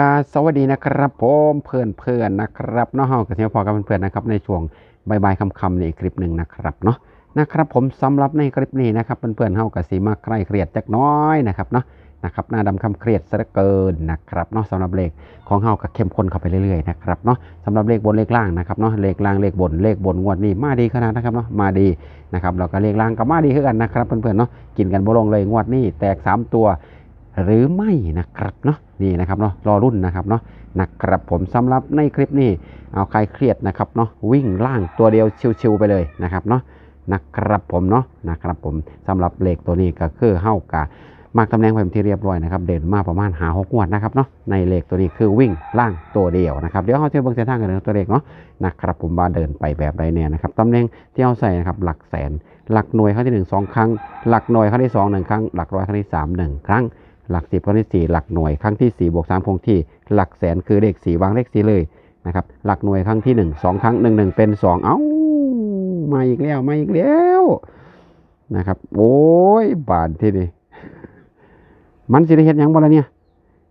กาสวัสดีนะครับผมเพื่อนเพื่อนๆนะครับเนาะเฮากับเที่ยวพอกับเพื่อนๆนะครับในช่วงบายบายคำๆในคลิปหนึ่งนะครับเนาะนะครับผมสำหรับในคลิปนี้นะครับเพื่อนๆเฮากับสีมาใครเครียดจักน้อยนะครับเนาะนะครับหน้าดำคำเครียดซะเกินนะครับเนาะสำหรับเลขของเฮากับเข้มข้นเข้าไปเรื่อยๆนะครับเนาะสำหรับเลขบนเลขล่างนะครับเนาะเลขล่างเลขบนเลขบนงวดนี้มาดีขนาดนะครับเนาะมาดีนะครับแล้วก็เลขล่างก็มาดีขึ้นกันนะครับเพื่อนๆเนาะกินกันบ่ลงเลยงวดนี้แตกสามตัว หรือไม่นะครับเนาะนี่นะครับเนาะรอรุ่นนะครับเนาะนะครับผมสำหรับในคลิปนี้เอาใครเครียดนะครับเนาะวิ่งล่างตัวเดียวชิวๆไปเลยนะครับเนาะนะครับผมเนาะนะครับผมสำหรับเลขตัวนี้ก็คือเฮากะมากตำแหน่งไปเป็นที่เรียบร้อยนะครับเด่นมาประมาณหาหกงวดนะครับเนาะในเลขตัวนี้คือวิ่งล่างตัวเดียวนะครับเดี๋ยวเขาจะเบิ่งเส้นทางกันเลยตัวเลขเนาะนะครับผมว่าเดินไปแบบใดเนี่ยนะครับตำแหน่งที่เอาใส่นะครับหลักแสน หลักหน่วยครั้งที่หนึ่งสองครั้ง หลักหน่วยครั้งที่สองหนึ่งครั้ง หลักร้อยครั้งที่สามหนึ่งครั้ง หลักสิบครั้งที่สี่หลักหน่วยครั้งที่สี่บวกสามคงที่ หลักแสนคือเลขสี่วางเลขสี่เลยนะครับหลักหน่วยครั้งที่หนึ่งสองครั้งหนึ่งหนึ่งเป็นสองเอ้ามาอีกแล้วมาอีกแล้วนะครับ โอ้ยบานที่นี่มันสิได้เห็นยังบ่ละเนี่ย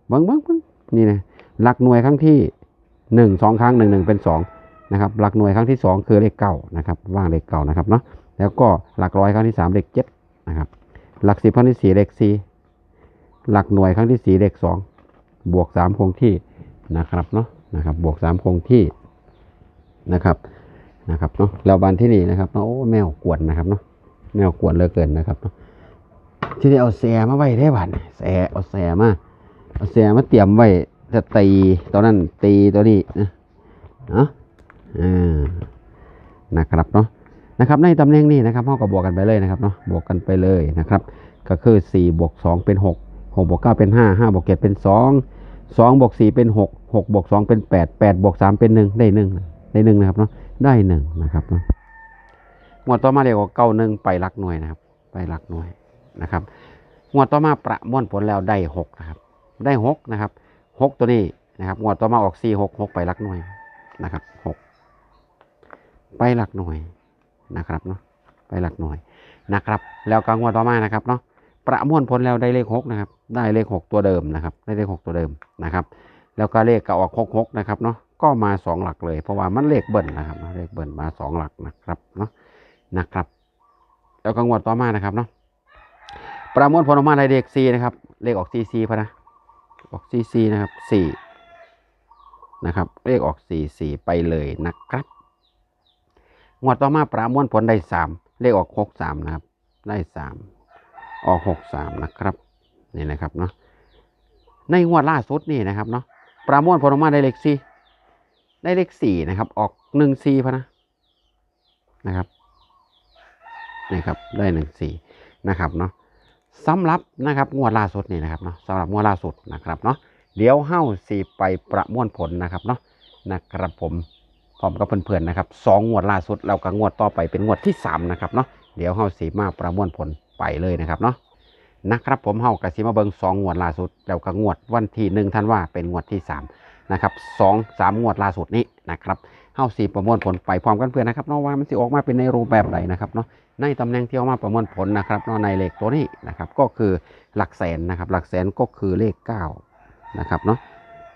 เบิ้งเบิ้งเบิ้งนี่นะหลักหน่วยครั้งที่หนึ่งสองครั้งหนึ่งหนึ่งเป็นสองนะครับ หลักหน่วยครั้งที่สองคือเลขเก้านะครับ ว่างเลขเก้านะครับเนาะแล้วก็หลักร้อยครั้งที่สามเลขเจ็ดนะครับ หลักสิบครั้งที่สี่เลขสี่ หลักหน่วยครั้งที่สี่เลขสองบวกสามคงที่นะครับเนาะนะครับบวกสามคงที่นะครับนะครับเนาะแล้วบานที่นี่นะครับเนาะโอ้แมวกวนนะครับเนาะแมวกวนเหลือเกินนะครับเนาะที่นี่เอาแสมาไว้ได้บัดแสเอาแสมาเอาแสมาเตรียมไว้จะตีตอนนั้นตีตัวนี้นะเนาะอ่านะครับเนาะนะครับในตำแหน่งนี้นะครับเราก็บวกกันไปเลยนะครับเนาะบวกกันไปเลยนะครับ ก็คือ 4 บวก 2 เป็น 6 6บวก9เป็น5 5บวก7เป็น2 2บวก4เป็น6 6บวก2เป็น8 8บวก3เป็น1ได้1ได้1นะครับเนาะได้1นะครับเนาะงวดต่อมาเรียกว่าเก้าหนึ่งไปลักหน่วยนะครับ ไปลักหน่วยนะครับงวดต่อมาประมวลผลแล้วได้6นะครับ ได้6นะครับ6ตัวนี้นะครับงวดต่อมาออก4 6 6ไปลักหน่วยนะครับ6ไปหลักหน่วยนะครับเนาะไปหลักหน่วยนะครับ แล้วก็งวดต่อมานะครับเนาะประมวลผลแล้วได้เลขหกนะครับ ได้เลขหกตัวเดิมนะครับได้เลขหกตัวเดิมนะครับ แล้วก็เลขก็ออกหกหกนะครับเนาะก็มาสองหลักเลย เพราะว่ามันเลขเบิ้ลนะครับเลขเบิ้ลมาสองหลักนะครับเนาะนะครับแล้วก็งวดต่อมานะครับเนาะประมวลผลออกมาได้เลขสี่นะครับ เลขออกซีซีพะนะออกซีซีนะครับสี่นะครับ เลขออกสี่สี่ไปเลยนะครับ งวดต่อมาประมวลผลได้สามเลขออกหกสามนะครับ ได้สามออกหกสามนะครับ นี่นะครับเนาะในงวดล่าสุดนี่นะครับเนาะประมวลผลออกมาได้เลขสี่ได้เลขสี่นะครับ ออกหนึ่งสี่พะนะนะครับนี่ครับได้หนึ่งสี่นะครับเนาะสำหรับนะครับงวดล่าสุดนี่นะครับเนาะสำหรับงวดล่าสุดนะครับเนาะเดี๋ยวเฮ้าสีไปประมวลผลนะครับเนาะนะครับผมพร้อมกับเพื่อนๆนะครับสองงวดล่าสุดแล้วก็งวดต่อไปเป็นงวดที่สามนะครับเนาะเดี๋ยวเฮาสีมาประมวลผลไปเลยนะครับเนาะ นะครับผมเฮากระสิมาเบิงสองงวดล่าสุด แล้วก็งวดวันที่หนึ่งท่านว่าเป็นงวดที่สามนะครับสองสามงวดล่าสุดนี้นะครับเฮาสีประมวลผลไปพร้อมกันเพื่อนนะครับเนาะว่ามันสิออกมาเป็นในรูปแบบใดนะครับเนาะในตำแหน่งที่เอามาประมวลผลนะครับเนาะในเลขตัวนี้นะครับก็คือหลักแสนนะครับหลักแสนก็คือเลขเก้านะครับเนาะ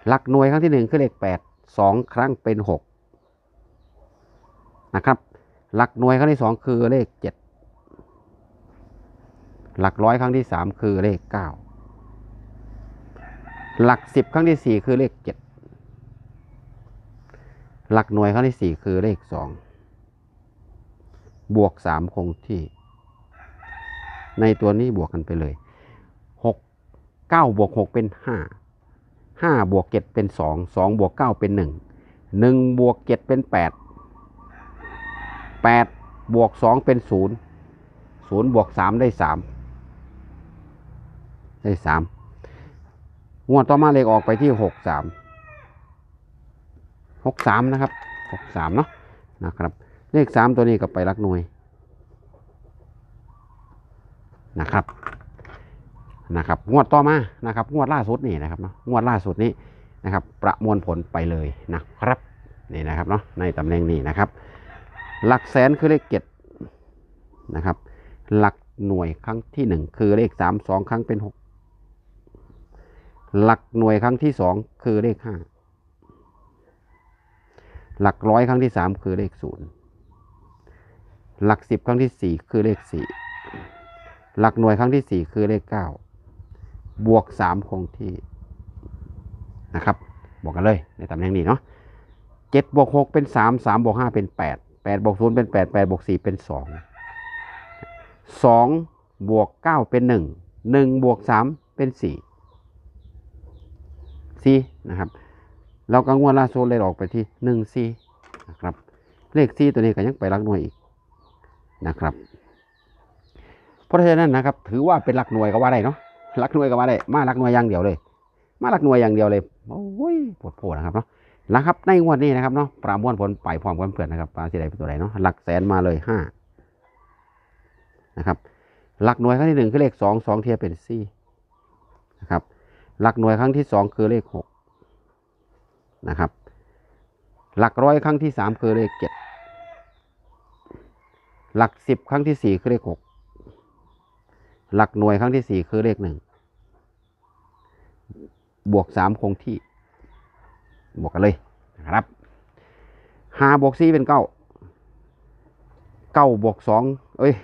หลักหน่วยครั้งที่หนึ่งคือเลขแปดสองครั้งเป็นหกนะครับหลักหน่วยครั้งที่สองคือเลขเจ็ด หลักร้อยครั้งที่สามคือเลขเก้าหลักสิบครั้งที่สี่คือเลขเจ็ดหลักหน่วยครั้งที่สี่คือเลขสองบวกสามคงที่ ในตัวนี้บวกกันไปเลยหกเก้าบวกหกเป็นห้าห้าบวกเจ็ดเป็นสองสองบวกเก้าเป็นหนึ่งหนึ่งบวกเจ็ดเป็นแปดแปดบวกสองเป็นศูนย์ศูนย์บวกสามได้สาม ได้สามงวดต่อมาเลขออกไปที่หกสามหกสามนะครับหกสามเนาะนะครับ เลขสามตัวนี้ก็ไปรักหน่วยนะครับนะครับงวดต่อมานะครับ งวดล่าสุดนี่นะครับเนาะงวดล่าสุดนี้นะครับ ประมวลผลไปเลยนะครับนี่นะครับเนาะในตำแหน่งนี้นะครับ หลักแสนคือเลขเจ็ดนะครับ หลักหน่วยครั้งที่หนึ่งคือเลขสามสองครั้งเป็นหก หลักหน่วยครั้งที่สองคือเลขห้าหลักร้อยครั้งที่สามคือเลขศูนย์หลักสิบครั้งที่สี่คือเลขสี่หลักหน่วยครั้งที่สี่คือเลขเก้าบวกสามคงที่นะครับบวกกันเลยในตำแหน่งนี้เนาะเจ็ดบวกหกเป็นสามสามบวกห้าเป็นแปดแปดบวกศูนย์เป็นแปดแปดบวกสี่เป็นสองสองบวกเก้าเป็นหนึ่งหนึ่งบวกสามเป็นสี่ ซีนะครับเรากังวลล่าสุดเลยออกไปที่หนึ่งซีนะครับ เลขซีตัวนี้ก็ยังไปรักหน่วยอีกนะครับ เพราะฉะนั้นนะครับ ถือว่าเป็นหลักหน่วยก็ว่าได้เนาะหลักหน่วยก็ว่าได้มาหลักหน่วยอย่างเดียวเลย มาหลักหน่วยอย่างเดียวเลยโอ้ยปวดโผล่นะครับเนาะนะครับในงวดนี้นะครับเนาะประมวลผลไปพร้อมกันเพื่อนนะครับปลาสีใดเป็นตัวใดเนาะหลักแสนมาเลยห้านะครับ หลักหน่วยครั้งที่หนึ่งคือเลขสองสองเทียบเป็นซีนะครับ หลักหน่วยครั้งที่สองคือเลขหกนะครับ หลักร้อยครั้งที่สามคือเลขเจ็ดหลักสิบครั้งที่สี่คือเลขหกหลักหน่วยครั้งที่สี่คือเลขหนึ่งบวกสามคงที่ บวกกันเลยนะครับห้าบวกสี่เป็นเก้าเก้าบวกสองเอ้ย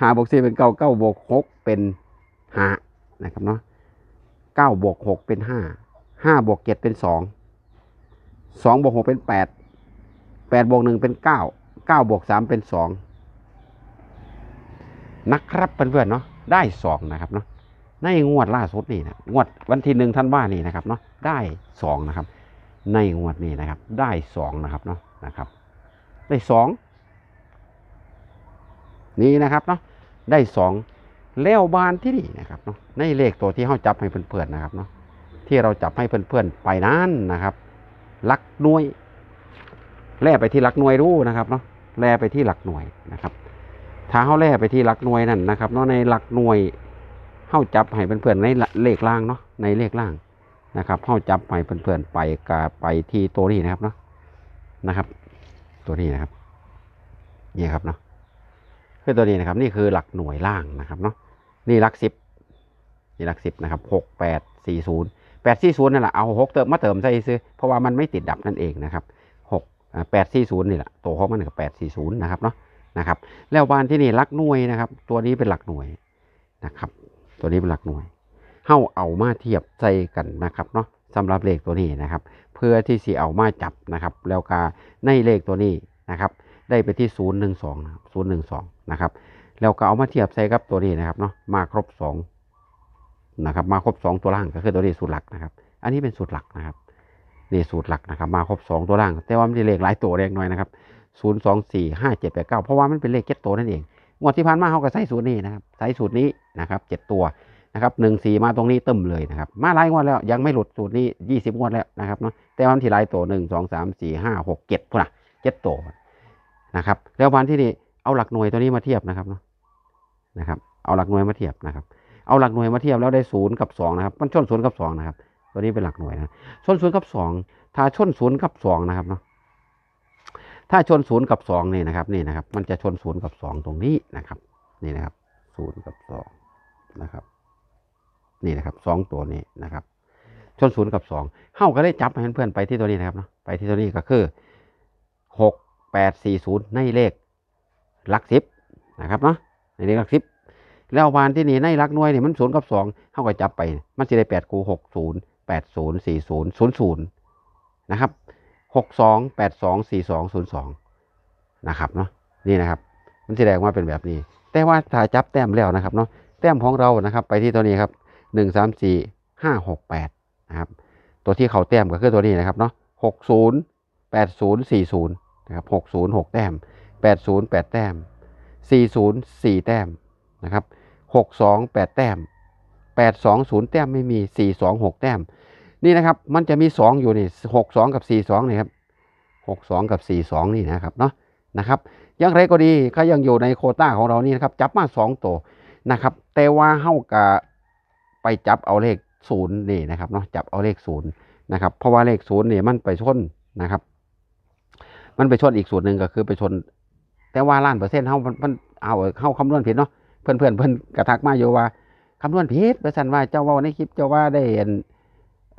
ห้าบวกสี่เป็นเก้าเก้าบวกหกเป็นห้านะครับเนาะ เก้าบวกหกเป็นห้าห้าบวกเจ็ดเป็นสองสองบวกหกเป็นแปดแปดบวกหนึ่งเป็นเก้าเก้าบวกสามเป็นสองนะครับเพื่อนๆเนาะได้สองนะครับเนาะในงวดล่าสุดนี่นะงวดวันที่หนึ่งท่านว่านี่นะครับเนาะได้สองนะครับ ในงวดนี้นะครับ ได้สองนะครับเนาะนะครับ ได้สองนี่นะครับเนาะได้สอง แล้วบานที่นี่นะครับเนาะในเลขตัวที่เขาจับให้เพื่อนๆนะครับเนาะที่เราจับให้เพื่อนๆไปนั้นนะครับหลักหน่วย แล่ไปที่หลักหน่วยรู้นะครับเนาะแล่ไปที่หลักหน่วยนะครับ ถ้าเขาแล่ไปที่หลักหน่วยนั่นนะครับเนาะในหลักหน่วยเขาจับให้เพื่อนๆในเลขล่างเนาะในเลขล่างนะครับเขาจับให้เพื่อนๆไปกาไปที่ตัวนี้นะครับเนาะนะครับ ตัวนี้นะครับนี่ครับเนาะคือตัวนี้นะครับ นี่คือหลักหน่วยล่างนะครับเนาะ นี่หลักสิบนี่หลักสิบนะครับหกแปดสี่ศูนย์แปดสี่ศูนย์นั่นแหละเอาหกเติมมาเติมใส่ซื้อเพราะว่ามันไม่ติดดับนั่นเองนะครับหกแปดสี่ศูนย์นี่แหละตัวของมันกับแปดสี่ศูนย์นะครับเนาะนะครับแล้วบานที่นี่หลักหน่วยนะครับ ตัวนี้เป็นหลักหน่วยนะครับ ตัวนี้เป็นหลักหน่วยเฮ้าเอามาเทียบใส่กันนะครับเนาะสำหรับเลขตัวนี้นะครับ เพื่อที่สิเอามาจับนะครับ แล้วกาในเลขตัวนี้นะครับ ได้ไปที่ศูนย์หนึ่งสองศูนย์หนึ่งสองนะครับ แล้วก็เอามาเทียบใส่กับตัวนี้นะครับเนาะมาครบสองนะครับมาครบสองตัวล่างก็คือตัวนี้สูตรหลักนะครับ อันนี้เป็นสูตรหลักนะครับนี่สูตรหลักนะครับ มาครบสองตัวล่าง แต่ว่ามันจะเลขหลายตัวเล็กน้อยนะครับศูนย์สองสี่ห้าเจ็ดแปดเก้าเพราะว่ามันเป็นเลขเจ็ดตัวนั่นเองงวดที่ผ่านมาเขาก็ใส่สูตรนี้นะครับใส่สูตรนี้นะครับเจ็ดตัวนะครับหนึ่งสี่มาตรงนี้ตึมเลยนะครับ มาหลายงวดแล้วยังไม่หลุดสูตรนี้ยี่สิบงวดแล้วนะครับเนาะแต่ว่ามันที่หลายตัวหนึ่งสองสามสี่ห้าหกเจ็ดพุ่นนะเจ็ดตัวนะครับ แล้ววันที่นี่เอาหลักหน่วยตัวนี้มาเทียบนะครับเนาะ นะครับ เอาหลักหน่วยมาเทียบนะครับ เอาหลักหน่วยมาเทียบแล้วได้ศูนย์กับสองนะครับ มันชนศูนย์กับสองนะครับ ตัวนี้เป็นหลักหน่วยนะชนศูนย์กับสองถ้าชนศูนย์กับสองนะครับเนาะ ถ้าชนศูนย์กับสองนี่นะครับนี่นะครับ มันจะชนศูนย์กับสองตรงนี้นะครับ นี่นะครับศูนย์กับสองนะครับ นี่นะครับสองตัวนี้นะครับ ชนศูนย์กับสองเข้าก็ได้จับให้เพื่อนๆไปที่ตัวนี้นะครับเนาะ ไปที่ตัวนี้ก็คือหกแปดสี่ศูนย์ในเลขหลักสิบนะครับเนาะในเลขหลักสิบ แล้ววานที่นี่ในหลักน่วยนี่มันศูนย์กับสองเข้าก็จับไป มันจะได้แปดคูหกศูนย์แปดศูนย์สี่ศูนย์ศูนย์ศูนย์นะครับหกสองแปดสองสี่สองศูนย์สองนะครับเนาะนี่นะครับ มันแสดงว่าเป็นแบบนี้ แต่ว่าถ้าจับแต้มแล้วนะครับเนาะแต้มของเรานะครับ ไปที่ตัวนี้ครับหนึ่งสามสี่ห้าหกแปดนะครับ ตัวที่เขาแต้มก็คือตัวนี้นะครับเนาะหกศูนย์แปดศูนย์สี่ศูนย์นะครับหกศูนย์หกแต้มแปดศูนย์แปดแต้ม40 4แต้มนะครับ 62 8 แต้ม 82 0 แต้มไม่มี 42 6 แต้ม นี่นะครับ มันจะมี 2 อยู่นี่62 กับ 42นี่ครับ62 กับ 42 นี่นะครับเนาะนะครับยังไรก็ดีก็ยังอยู่ในโคต้าของเรานี่นะครับ จับมา 2 ตัวนะครับ แต่ว่าเฮากะไปจับเอาเลขศูนย์นี่นะครับเนาะจับเอาเลขศูนย์นะครับ เพราะว่าเลขศูนย์นี่มันไปชนนะครับ มันไปชนอีกสูตรหนึ่งก็คือไปชน แต่ว่าล้านเปอร์เซ็นต์เฮามันมันเอาเฮาคำนวณผิดเนาะ เพื่อนเพื่อนเพื่อนกระทักมาอยู่ว่าคำนวณผิดประสันว่าเจ้าว่าในคลิปเจ้าว่าได้เห็น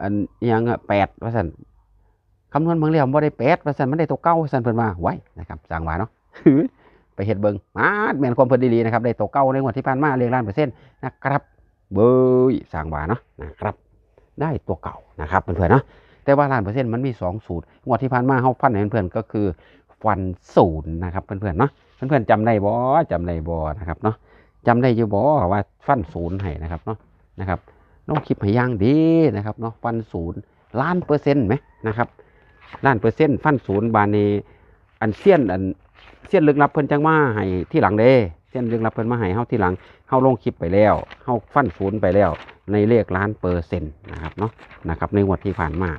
อันยังแปดว่าสันคำนวณเบิ่งแล้วบ่ได้แปดว่าสันมันได้ตัวเก้าว่าสันเพิ่นว่าไว้นะครับสร้างว่าเนาะไปเฮ็ดเบิงมาดแม่นความเพิ่นดีๆนะครับได้ตัวเก้าในงวดที่ผ่านมาเรียงล้านเปอร์เซ็นต์นะครับเบยสร้างว่าเนาะนะครับ ได้ตัวเก่านะครับเพื่อนๆเนาะแต่ว่าล้านเปอร์เซ็นต์มันมีสองสูตรงวดที่ผ่านมาเฮาฟันเพื่อนๆก็คือฟันศูนย์นะครับเพื่อนๆเนาะเพื่อนๆจำได้บ่จำได้บ่นะครับเนาะ จำได้อยู่บ่ว่าฟันศูนย์ให้นะครับเนาะนะครับน้องคลิปให้ย่างดีนะครับเนาะฟันศูนย์ล้านเปอร์เซ็นต์ไหมนะครับล้านเปอร์เซ็นต์ฟันศูนย์บานนี้อันเซียนอันเซียนลึกลับเพิ่นจังมาให้ที่หลังเด้เซียนลึกลับเพิ่นมาให้เฮาที่หลังเฮาลงคลิปไปแล้วเฮาฟันศูนย์ไปแล้ว ในเลขล้านเปอร์เซ็นต์นะครับเนาะนะครับในงวดที่ผ่านมา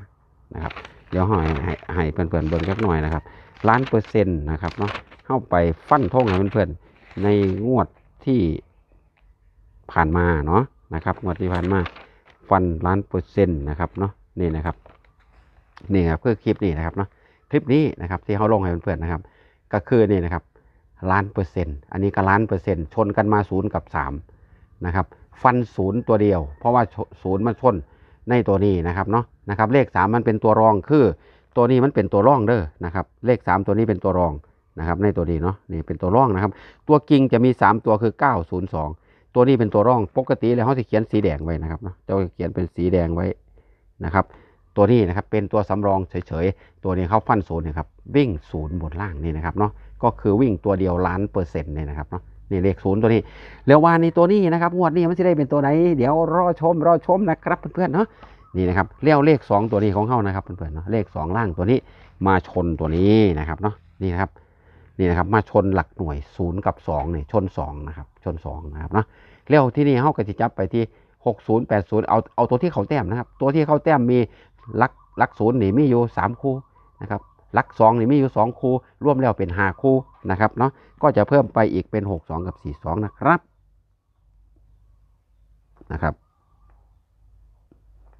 นะครับเดี๋ยวให้ให้ให้เพื่อนเบิ่งสักหน่อยนะครับล้านเปอร์เซ็นต์นะครับเนาะเข้าไปฟันทงให้เพื่อนๆในงวด ที่ผ่านมาเนาะนะครับงวดที่ผ่านมาฟันล้านเปอร์เซ็นต์นะครับเนาะนี่นะครับนี่ครับคือคลิปนี้นะครับเนาะคลิปนี้นะครับที่เขาลงให้เพื่อนๆนะครับ ก็คือนี่นะครับล้านเปอร์เซ็นต์อันนี้ก็ล้านเปอร์เซ็นต์ชนกันมาศูนย์กับสามนะครับฟันศูนย์ตัวเดียว เพราะว่าศูนย์มันชนในตัวนี้นะครับเนาะนะครับเลขสามมันเป็นตัวรองคือ ตัวนี้มันเป็นตัวรองเด้อนะครับเลขสามตัวนี้เป็นตัวรอง นะครับในตัวนี้เนาะนี่เป็นตัวร่องนะครับ ตัวกิ่งจะมีสามตัวคือเก้าศูนย์สองตัวนี้เป็นตัวร่องปกติแล้วเขาจะเขียนสีแดงไว้นะครับเนาะจะเขียนเป็นสีแดงไว้นะครับ ตัวนี้นะครับเป็นตัวสำรองเฉยๆ ตัวนี้เขาฟันศูนย์นะครับวิ่งศูนย์บนล่างนี่นะครับเนาะก็คือวิ่งตัวเดียวล้านเปอร์เซ็นต์เนี่ยนะครับเนาะนี่เลขศูนย์ตัวนี้แล้ววานี่ตัวนี้นะครับงวดนี้มันจะได้เป็นตัวไหนเดี๋ยวรอชมรอชมนะครับเพื่อนๆเนาะนี่นะครับเลี้ยวเลข 2 ตัวนี้ของเขานะครับเพื่อนๆเนาะเลข 2 ล่างตัวนี้มาชนตัวนี้นะครับเนาะนี่นะครับ นี่นะครับมาชนหลักหน่วย0กับ2นี่ชน2นะครับชน2นะครับเนาะแล้วที่นี่เขาก็จะจับไปที่ 60 80 เอาเอาตัวที่เขาแต้มนะครับ ตัวที่เขาแต้มมีลักลักศูนย์นี่มีอยู่ 3 คู่นะครับลัก2นี่มีอยู่ 2 คู่รวมแล้วเป็น5คู่นะครับเนาะก็จะเพิ่มไปอีกเป็น 6 2 กับ 4 2 นะครับนะครับ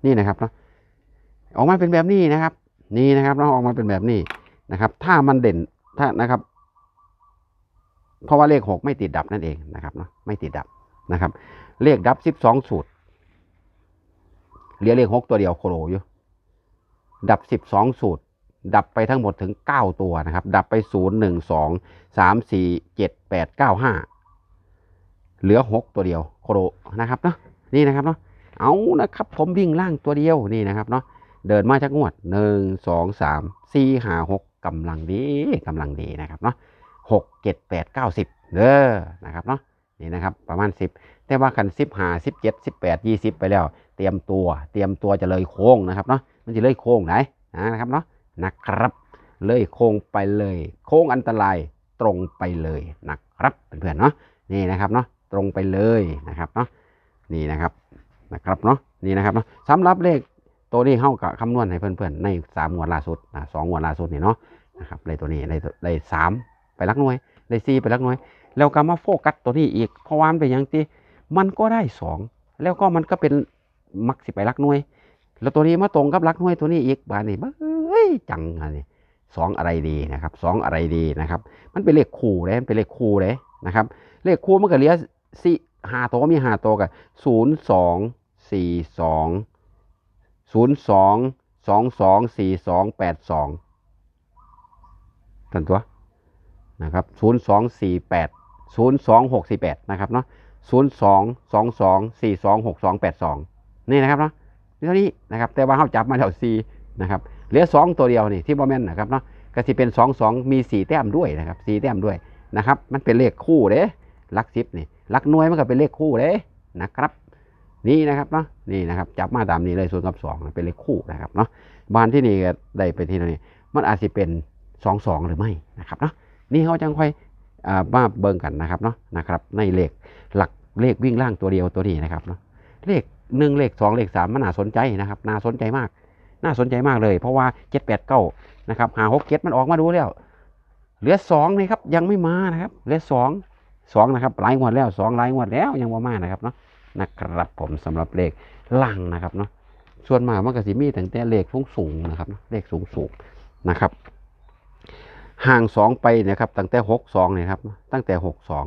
นี่นะครับเนาะออกมาเป็นแบบนี้นะครับ นี่นะครับเนาะออกมาเป็นแบบนี้นะครับ ถ้ามันเด่นถ้านะครับ เพราะว่าเลข6ไม่ติดดับนั่นเองนะครับเนาะไม่ติดดับนะครับ เลขดับ12สูตรเหลือเลข6ตัวเดียวโคโลอยู่ ดับ12สูตร ดับไปทั้งหมดถึง9ตัวนะครับ ดับไป0 1 2สองสามสี่เจ็ดแปดเก้าห้าเหลือหกตัวเดียวโคโรนะครับเนาะนี่นะครับเนาะเอานะครับ ผมวิ่งล่างตัวเดียวนี่นะครับเนาะเดินมาจากงวดหนึ่งสองสามสี่ห้าหกกำลังดีกำลังดีนะครับเนาะ หกเจ็ดแปดเก้าสิบเด้อนะครับเนาะนี่นะครับประมาณสิบแต่ว่าคันสิบห้าสิบเจ็ดสิบแปดยี่สิบไปแล้ว เตรียมตัว เตรียมตัวจะเลยโค้งนะครับเนาะมันจะเลยโค้งไหนนะครับเนาะนะครับ เลยโค้งไปเลย โค้งอันตรายตรงไปเลยนะครับเพื่อนๆเนาะนี่นะครับเนาะตรงไปเลยนะครับเนาะนี่นะครับนะครับเนาะนี่นะครับเนาะสำหรับเลขตัวนี้เข้ากับคำนวณให้เพื่อนๆในสามงวดล่าสุดนะสองงวดล่าสุดนี่เนาะนะครับเลขตัวนี้ได้ได้สาม ไปลักหน่วย ได้สี่ไปลักหน่วย แล้วก็มาโฟกัสตัวนี้อีก เพราะว่ามันเป็นอย่างที่มันก็ได้สองแล้วก็มันก็เป็นมักสิไปลักหน่วย แล้วตัวนี้มาตรงกับลักหน่วยตัวนี้อีกบานนี้เฮ้ยจังอันนี้สองอะไรดีนะครับสองอะไรดีนะครับ มันเป็นเลขคู่เลยเป็นเลขคู่เลยนะครับ เลขคู่มันก็เหลือสี่หาตัวมีหาตัวกับศูนย์สองสี่สองศูนย์สองสองสองสี่สองแปดสองทันตัว นะครับศูนย์สองสี่แปดศูนย์สองหกสี่แปดนะครับเนาะศูนย์สองสองสองสี่สองหกสองแปดสองนี่นะครับเนาะนี่เท่านี้นะครับแต่ว่าเขาจับมาแล้วสี่นะครับเหลือสองตัวเดียวนี่ที่บอแมนนะครับเนาะก็สิเป็นสองสองมีสี่แต้มด้วยนะครับสี่แต้มด้วยนะครับ มันเป็นเลขคู่เด้ลักซิปนี่ลักหน่วยมันก็เป็นเลขคู่เด้นะครับ นี่นะครับเนาะนี่นะครับจับมาตามนี้เลยส่วนกับสองเป็นเลขคู่นะครับเนาะบ้านที่นี่ได้ไปที่นี่มันอาจจะเป็นสองสองหรือไม่นะครับเนาะ นี่เขาจังค่อยอ่ามาเบิ่งกันนะครับเนาะนะครับในเลขหลักเลขวิ่งล่างตัวเดียวตัวนี้นะครับเนาะเลขหนึ่งเลขสองเลขสามมันน่าสนใจนะครับน่าสนใจมาก น่าสนใจมากเลย เพราะว่าเจ็ดแปดเก้านะครับหาหกเจ็ดมันออกมาดูแล้ว เหลือสองนะครับยังไม่มานะครับเหลือสองสองนะครับหลายงวดแล้วสองหลายงวดแล้วยังว่ามานะครับเนาะนะครับผมสำหรับเลขล่างนะครับเนาะส่วนมากมันก็สิมีตั้งแต่เลขสูงสูงนะครับเลขสูงสูงนะครับ ห่างสองไปนะครับตั้งแต่หกสองเนี่ยครับตั้งแต่หกสอง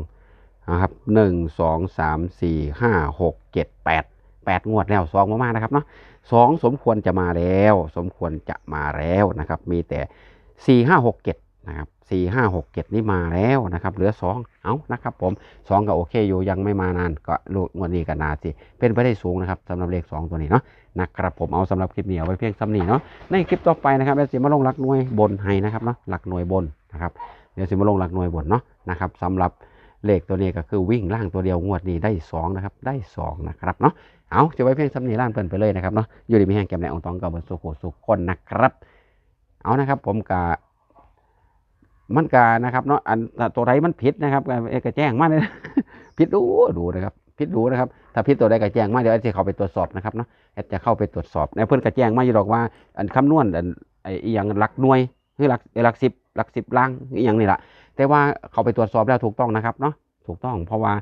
นะครับหนึ่งสองสามสี่ห้าหกเจ็ดแปดแปดงวดแล้วสองมากๆนะครับเนาะสองสมควรจะมาแล้ว สมควรจะมาแล้วนะครับ มีแต่สี่ห้าหกเจ็ดนะครับ สี่ห้าหกเจ็ดนี่มาแล้วนะครับเหลือสองเอานะครับผมสองก็โอเคอยู่ยังไม่มานานก็ลูกงวดนี้ก็นาสิเป็นไปได้สูงนะครับสำหรับเลขสองตัวนี้เนาะนะครับผมเอาสำหรับคลิปนี้เอาไว้เพียงซ้ำนี้เนาะในคลิปต่อไปนะครับเดี๋ยวสิมาลงหลักหน่วยบนให้นะครับเนาะหลักหน่วยบนนะครับเดี๋ยวสิมาลงหลักหน่วยบนเนาะนะครับสำหรับเลขตัวนี้ก็คือวิ่งล่างตัวเดียวงวดนี้ได้สองนะครับได้สองนะครับเนาะเอาจะไว้เพียงสำนีล้านเปิ่นไปเลยนะครับเนาะอยู่ดีมีแห่งแก้มในองตองกับเบนสุโขสุขคนนะครับ เอานะครับผมกา มันกานะครับเนาะอันตัวใดมันผิดนะครับก็เอ่อก็แจ้งมาเลยผิดดูดูนะครับผิดดูนะครับ ถ้าผิดตัวใดก็แจ้งมาเดี๋ยวอดจะเข้าไปตรวจสอบนะครับเนาะจะเข้าไปตรวจสอบในเพื่อนก็แจ้งมาอยู่หรอกว่า อันคำนวณอันไอ้อย่างหลักหน่วยคือหลักหลักสิบหลักสิบล่างอย่างนี่แหละแต่ว่าเขาไปตรวจสอบแล้วถูกต้องนะครับเนาะถูกต้องเพราะว่า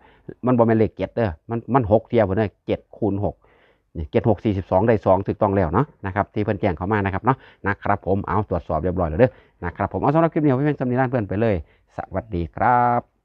มันบอเป็นเลขเจ็ดเด้อมันมันหกเทียบเพื่อนเลยเจ็ดคูณหก เจ็ดหกสี่สิบสองได้สองถูกต้องแล้วเนาะนะครับที่เพื่อนแจ้งเข้ามานะครับเนาะนะครับผมเอาตรวจสอบเรียบร้อยแล้วเด้อนะครับผมเอาสำหรับคลิปนี้เอาไว้เป็นสำนีร้านเพื่อนไปเลย สวัสดีครับ